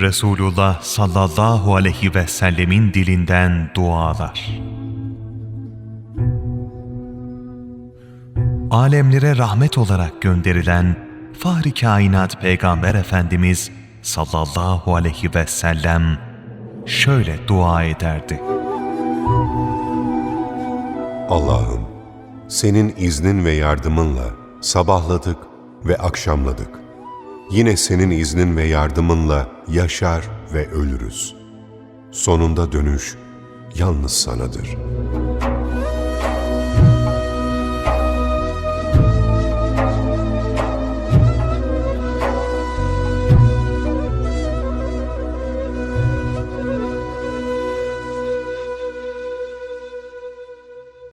Resulullah sallallahu aleyhi ve sellemin dilinden dualar. Alemlere rahmet olarak gönderilen Fahri Kainat Peygamber Efendimiz sallallahu aleyhi ve sellem şöyle dua ederdi. Allah'ım, senin iznin ve yardımınla sabahladık ve akşamladık. Yine senin iznin ve yardımınla yaşar ve ölürüz. Sonunda dönüş yalnız sanadır.''